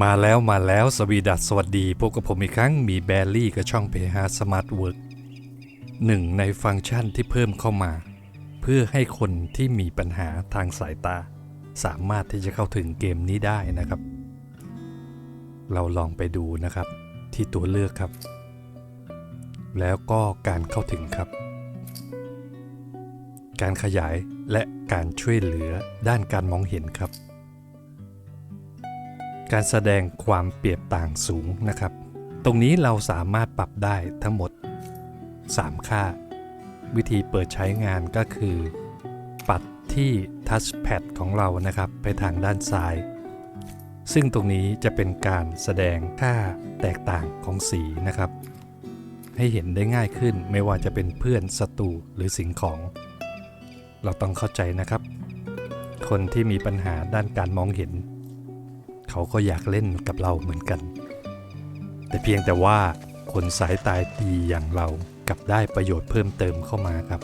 มาแล้วมาแล้วสวีดัสสวัสดี พบกับผมอีกครั้งมีแบลลี่กับช่องเพฮาสมาร์ทเวิร์กหนึ่งในฟังก์ชันที่เพิ่มเข้ามา เพื่อให้คนที่มีปัญหาทางสายตา สามารถที่จะเข้าถึงเกมนี้ได้นะครับ เราลองไปดูนะครับ ที่ตัวเลือกครับ แล้วก็การเข้าถึงครับ การขยายและการช่วยเหลือด้านการมองเห็นครับ การแสดงความเปรียบต่างสูงนะครับ ตรงนี้เราสามารถปรับได้ทั้งหมด 3 ค่า วิธีเปิดใช้งานก็คือ ปัดที่ทัชแพดของเรานะครับ ไปทางด้านซ้าย ซึ่งตรงนี้จะเป็นการแสดงค่าแตกต่างของสีนะครับ ให้เห็นได้ง่ายขึ้นไม่ว่าจะเป็นเพื่อนศัตรูหรือสิ่งของ เราต้องเข้าใจนะครับ คนที่มีปัญหาด้านการมองเห็น เขาก็อยากเล่นกับเราเหมือนกัน แต่เพียงแต่ว่าคนสายตาดีอย่างเรากลับได้ประโยชน์เพิ่มเติมเข้ามาครับ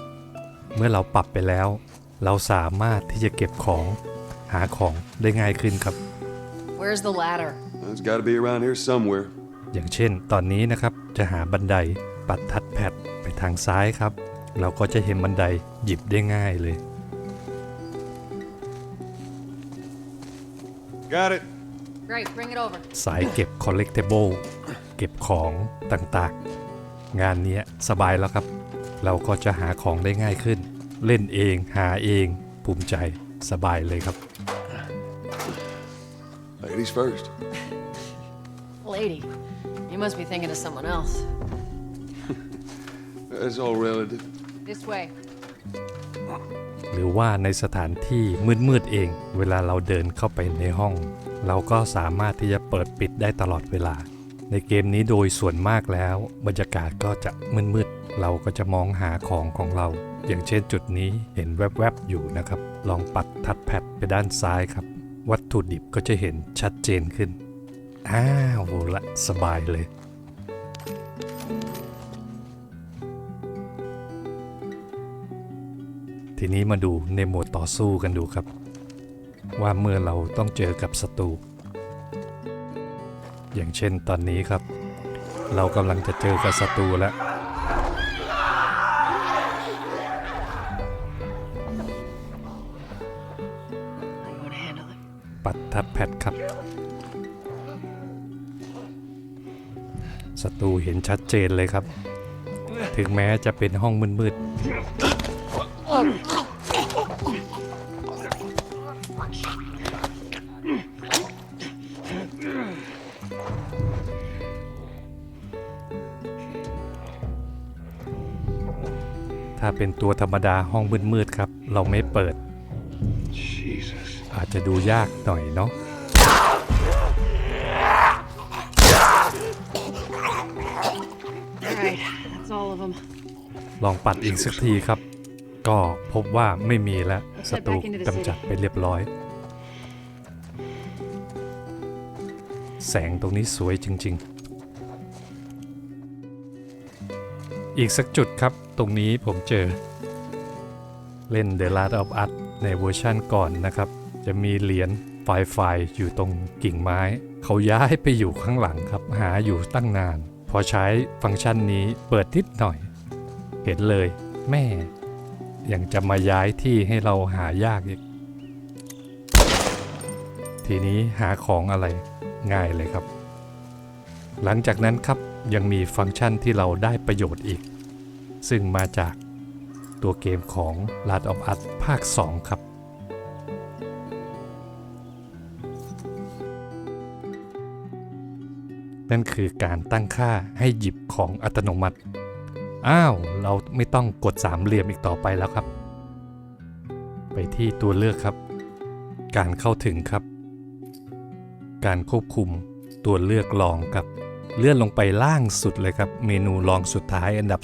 เมื่อเราปรับไปแล้ว เราสามารถที่จะเก็บของหาของได้ง่ายขึ้นครับ Where's the ladder? It's got to be around here somewhere. อย่างเช่น ตอนนี้นะครับจะหาบันไดปัดทัดแพดไปทางซ้ายครับ เราก็จะเห็นบันไดหยิบได้ง่ายเลย Got it. Great, bring it over. สายเก็บ collectible เก็บของต่างๆ งานเนี้ยสบายแล้วครับ เราก็จะหาของได้ง่ายขึ้น เล่นเองหาเอง ภูมิใจสบายเลยครับ Ladies first. Lady, you must be thinking of someone else. That's all relative. This way. หรือว่าในสถานที่มืดๆเอง เวลาเราเดินเข้าไปในห้อง เราก็สามารถที่จะเปิดปิดได้ตลอดเวลา ในเกมนี้โดยส่วนมากแล้ว บรรยากาศก็จะมืดๆเราก็จะมองหาของของเรา อย่างเช่นจุดนี้เห็นแวบๆอยู่นะครับ ลองปัดทัดแพดไปด้านซ้ายครับ วัตถุดิบก็จะเห็นชัดเจนขึ้นอ้าวละสบายเลย ทีนี้มาดูในโหมดต่อสู้กันดูครับ ว่าเมื่อเราต้องเจอกับศัตรูอย่างเช่นตอนนี้ครับ เรากำลังจะเจอกับศัตรูแล้วปัดทัดแพดครับศัตรูเห็นชัดเจนเลยครับ ถึงแม้จะเป็นห้องมืดๆ ถ้าเป็นตัวธรรมดาห้องมืดๆครับ เราไม่เปิด Jesus. อาจจะดูยากหน่อยเนาะ All right, that's all of them. ลองปัดอีกสักทีครับ ก็พบว่าไม่มีแล้วศัตรูกำจัดไปเรียบร้อย แสงตรงนี้สวยจริง ๆ อีกสักจุดครับตรงนี้ผมเจอ เล่น The Last of Us ในเวอร์ชั่นก่อนนะครับ จะมีเหรียญไฟไฟอยู่ตรงกิ่งไม้ เขาย้ายไปอยู่ข้างหลังครับ หาอยู่ตั้งนาน พอใช้ฟังก์ชันนี้เปิดนิดหน่อย เห็นเลยแม่ ยังจะมาย้ายที่ให้เราหายากอีก ทีนี้หาของอะไรง่ายเลยครับ หลังจากนั้นครับยังมีฟังก์ชันที่เราได้ประโยชน์อีก ซึ่งมาจากตัวเกมของ Last of Us ภาค 2 ครับนั่นคือการตั้งค่าให้หยิบของอัตโนมัติ อ้าว เราไม่ต้องกดสามเหลี่ยมอีกต่อไปแล้วครับ ไปที่ตัวเลือกครับ การเข้าถึงครับ การควบคุมตัวเลือกรองครับ เลื่อนลงไปล่างสุดเลยครับ เมนูรองสุดท้ายอันดับ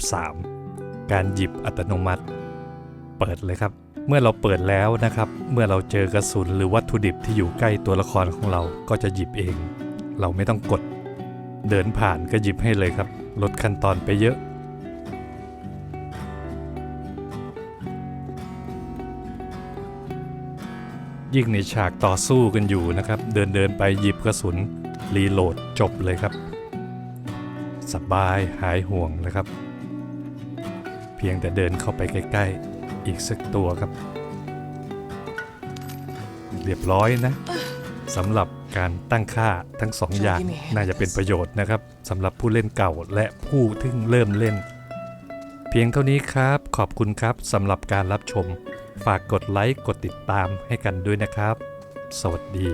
3 การหยิบอัตโนมัติ เปิดเลยครับ เมื่อเราเปิดแล้วนะครับ เมื่อเราเจอกระสุนหรือวัตถุดิบที่อยู่ใกล้ตัวละครของเราก็จะหยิบเอง เราไม่ต้องกด เดินผ่านก็หยิบให้เลยครับ ลดขั้นตอนไปเยอะ ยิ่งในฉากต่อสู้กันอยู่นะครับ เดินเดินไปหยิบกระสุน รีโหลดจบเลยครับ สบายหายห่วงนะครับ เพียงแต่เดินเข้าไปใกล้ๆ อีกสักตัวครับ เรียบร้อยนะสำหรับการตั้งค่าทั้งสองอย่างน่าจะเป็นประโยชน์นะครับสำหรับผู้เล่นเก่าและผู้ที่เพิ่งเริ่มเล่น เพียงเท่านี้ครับ ขอบคุณครับสำหรับการรับชม ฝากกดไลค์กดติดตามให้กันด้วยนะครับ สวัสดี